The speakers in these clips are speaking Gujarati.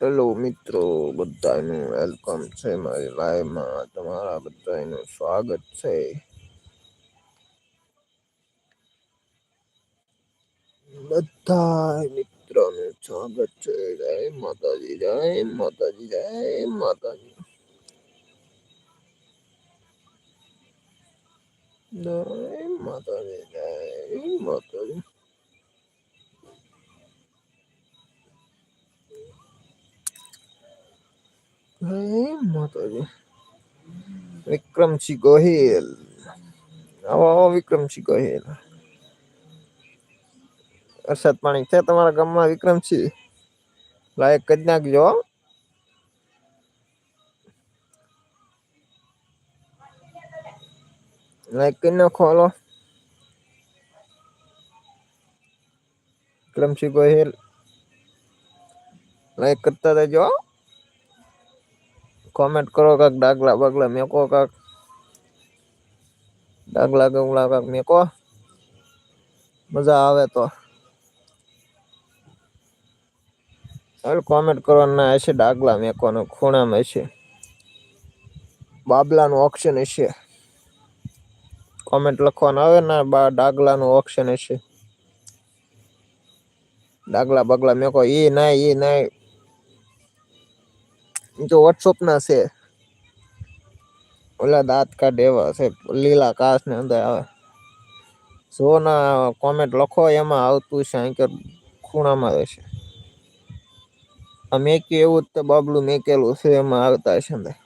હેલો મિત્રો. બધાનું વેલકમ છે મારી લાઈવમાં તમારા બધાનું સ્વાગત છે. બધા મિત્રોનું સ્વાગત છે. જય માતાજી જય માતાજી જય માતાજી. જય માતાજી જય માતાજી. માતાજી. વિક્રમસિંહ ગોહિલ. આવો વિક્રમસિંહ ગોહિલ. વરસાદ પાણી છે તમારા ગામમાં, વિક્રમસિંહ? લાયક કરી નાખજો લાયક કરી નાખો, હાલો. વિક્રમસિંહ ગોહિલ. લાયક કરતા રહેજો. કોમેન્ટ કરો કાક, ડાગલા બાગલા મેકો કાક. ડાગલા ગમલા કાક મેકો. મજા આવે તો. હવે કોમેન્ટ કરવાના હશે, ડાગલા મેકોનો ખૂણામાં હશે. બાબલાનું ઓપ્શન હશે. કોમેન્ટ લખવાનું આવે ને, બા ડાગલાનું ઓપ્શન હશે. ડાગલા બગલા મેકો એ ના એ ના ઈ વોટ્સઅપના છે. ઓલા દાંત કાઢે એવા છે, લીલા કાસ ને અંદર આવે. જો ના કોમેન્ટ લખો, એમાં આવતું છે, અહીં ખૂણામાં રહેશે આ મેક્યું એવું જ તે બાબલું મેકેલું છે, એમાં આવતા હશે અંદર.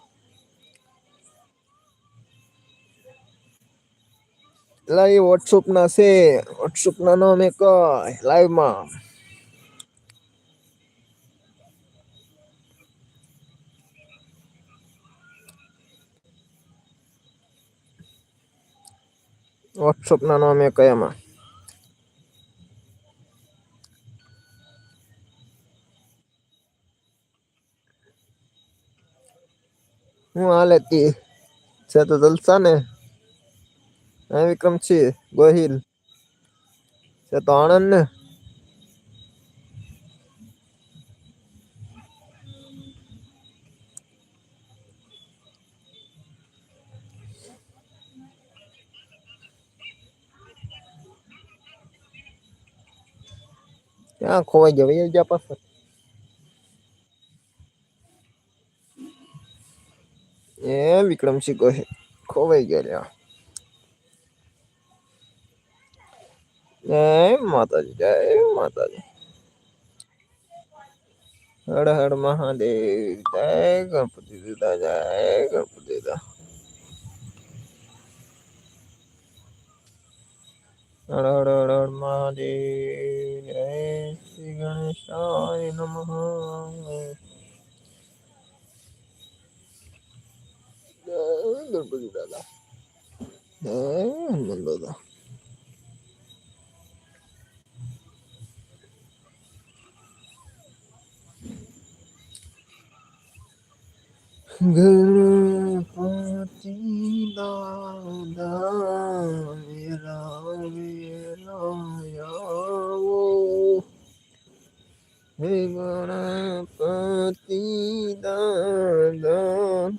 એટલે એ વોટ્સઅપ છે. વોટ્સઅપના નો મેં. લાઈવમાં વોટ્સઅપ ના નામે કયામાં હું હાલે તી છે તો જલસા ને. વિક્રમ વિક્રમસિંહ ગોહિલ. છે તો આણંદ ને? ક્યાં ખોવાઈ ગયા વયા ગયા પાછા એ વિક્રમસિંહ ગોહિલ ખોવાઈ ગયા લ્યા જય માતાજી જય માતાજી હર હર મહાદેવ જય ગણપતિ દાદા જય ગણપતિ દાદા હર હર મહાદેવ જય શ્રી ગણેશાય નમઃ ગણપતિ દાદા હનુમાન દાદા ગણપતિ હે ગણપતિ દાદા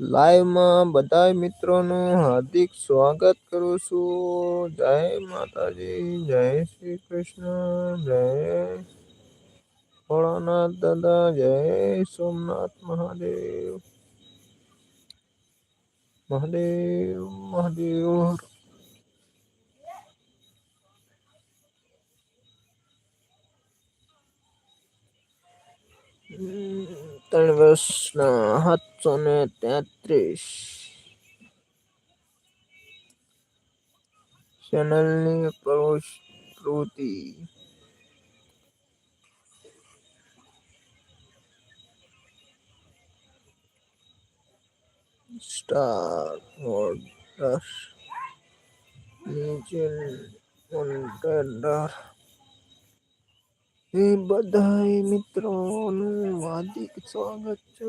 લાઈવમાં બધા મિત્રોનું હાર્દિક સ્વાગત કરું છું. જય માતાજી, જય શ્રી કૃષ્ણ, જય ભોળાનાથ દાદા, જય સોમનાથ મહાદેવ. મહાદેવ મહાદેવ ત્રણ વર્ષના સાતસો ને તેત્રીસ ચેનલની પ્રવૃત્તિ સ્ટાર ઓર્ડર નીચે ઓર્ડર એ બધા મિત્રોનું હાર્દિક સ્વાગત છે